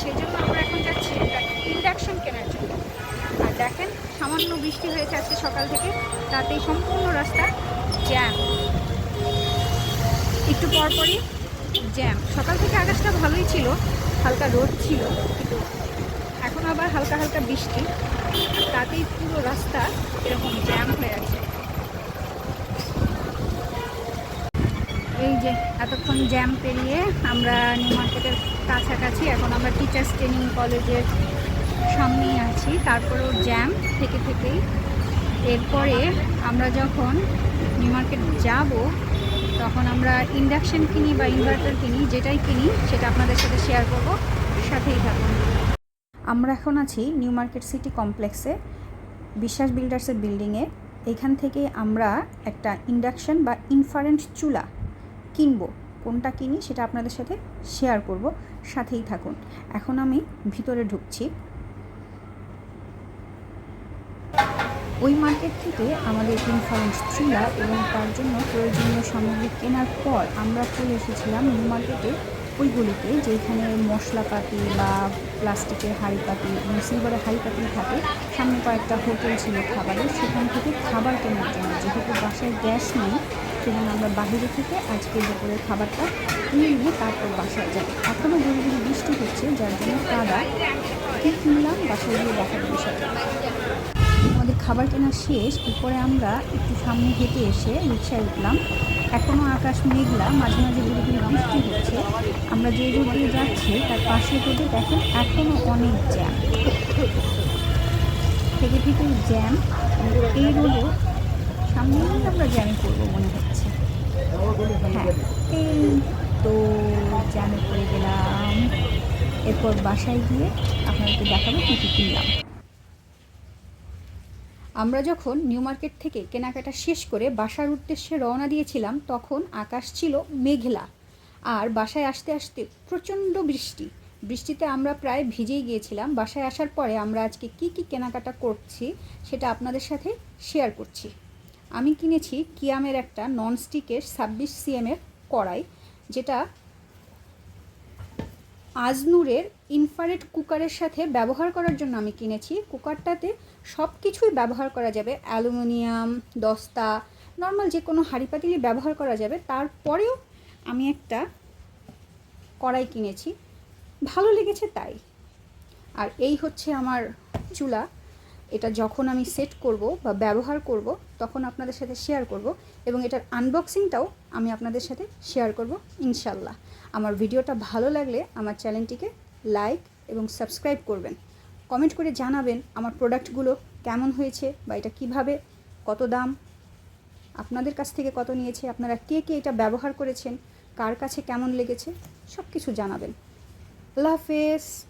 সেই জন্য আমরা এখন যাচ্ছি ইন্ডাকশন কেনার জন্য। আর দেখেন, সামান্য বৃষ্টি হয়েছে আজকে সকাল থেকে তাতেই সম্পূর্ণ রাস্তা জ্যাম একটু পরপরই জ্যাম সকাল থেকে আকাশটা ভালোই ছিল, হালকা রোদ ছিল, কিন্তু এখন আবার হালকা হালকা বৃষ্টি তাতেই পুরো রাস্তা এরকম জ্যাম হয়ে আছে। এই যে এতক্ষণ জ্যাম পেরিয়ে আমরা নিউ মার্কেটের কাছাকাছি, এখন আমরা টিচার্স ট্রেনিং কলেজের সামনেই আছি। তারপরেও জ্যাম থেকে থেকেই। এরপরে আমরা যখন নিউ মার্কেট যাব, তখন আমরা ইন্ডাকশন কিনি বা ইনভার্টার কিনি, যেটাই কিনি, সেটা আপনাদের সাথে শেয়ার করব। সাথেই থাকুন। আমরা এখন আছি নিউ মার্কেট সিটি কমপ্লেক্সে বিশ্বাস বিল্ডার্সের বিল্ডিংয়ে এখান থেকে আমরা একটা ইন্ডাকশন বা ইনফারেন্ট চুলা কিনবো, কোনটা কিনি সেটা আপনাদের সাথে শেয়ার করব, সাথেই থাকুন। এখন আমি ভিতরে ঢুকছি। ওই মার্কেট থেকে আমাদের ইনফারেন্স চুলা এবং তার জন্য প্রয়োজনীয় সামগ্রী কেনার পর আমরা চলে এসেছিলাম নিউ মার্কেটে ওইগুলিতে যেখানে মশলাপাতি বা প্লাস্টিকের হাঁড়ি পাতি এবং সিলভারের হাঁড়ি পাতি থাকে। সামনে কয়েকটা হোটেল ছিল খাবারের, সেখান থেকে খাবার কেনার জন্য, যেহেতু বাসায় গ্যাস নেই সেজন্য আমরা বাইরে থেকে আজকে দুপুরের খাবারটা নিয়ে তারপর বাসায় যাই এখনও গুড়ি গুড়ি বৃষ্টি হচ্ছে, যার জন্য কাদা। কিনলাম, বাসায় গিয়ে দেখার বিষয়টা। আমাদের খাবার কেনা শেষ এরপরে আমরা একটু সামনে হেঁটে এসে রিক্সায় উঠলাম। এখনও আকাশ মেঘলা, মাঝে মাঝে গুলি গুলি বৃষ্টি হচ্ছে। আমরা যে রোড দিয়ে যাচ্ছি, তার পাশে রোডে দেখেন এখনও অনেক জ্যাম। থেকে থেকে জ্যাম। এই রোডেও সামনেই আমরা জ্যামে পড়ব মনে হচ্ছে। হ্যাঁ তো জ্যামে পড়ে গেলাম। এরপর বাসায় গিয়ে আপনাদেরকে দেখাবো কী কী কিনলাম। আমরা যখন নিউ মার্কেট থেকে কেনাকাটা শেষ করে বাসার উদ্দেশ্যে রওনা দিয়েছিলাম, তখন আকাশ ছিল মেঘলা আর বাসায় আসতে আসতে প্রচণ্ড বৃষ্টি। বৃষ্টিতে আমরা প্রায় ভিজেই গিয়েছিলাম। বাসায় আসার পরে আমরা আজকে কি কি কেনাকাটা করছি সেটা আপনাদের সাথে শেয়ার করছি। আমি কিনেছি কিয়ামের একটা ননস্টিকের ছাব্বিশ সিএমের কড়াই, যেটা আজনুরের ইনফারেট কুকারের সাথে ব্যবহার করার জন্য আমি কিনেছি। কুকারটাতে সব কিছুই ব্যবহার করা যাবে। অ্যালুমিনিয়াম, দস্তা, নর্মাল যে কোনো হাঁড়ি পাতিলি ব্যবহার করা যাবে। তারপরেও আমি একটা কড়াই কিনেছি। ভালো লেগেছে তাই। আর এই হচ্ছে আমার চুলা। এটা যখন আমি সেট করব বা ব্যবহার করব, তখন আপনাদের সাথে শেয়ার করব এবং এটার আনবক্সিংটাও আমি আপনাদের সাথে শেয়ার করব ইনশাল্লাহ আমার ভিডিওটা ভালো লাগলে আমার চ্যানেলটিকে লাইক এবং সাবস্ক্রাইব করবেন। কমেন্ট করে জানাবেন আমার প্রোডাক্টগুলো কেমন হয়েছে বা এটা কীভাবে, কত দাম, আপনাদের কাছ থেকে কত নিয়েছে, আপনারা কে কে এটা ব্যবহার করেছেন, কার কাছে কেমন লেগেছে সব কিছু জানাবেন। আল্লাহ হাফেজ।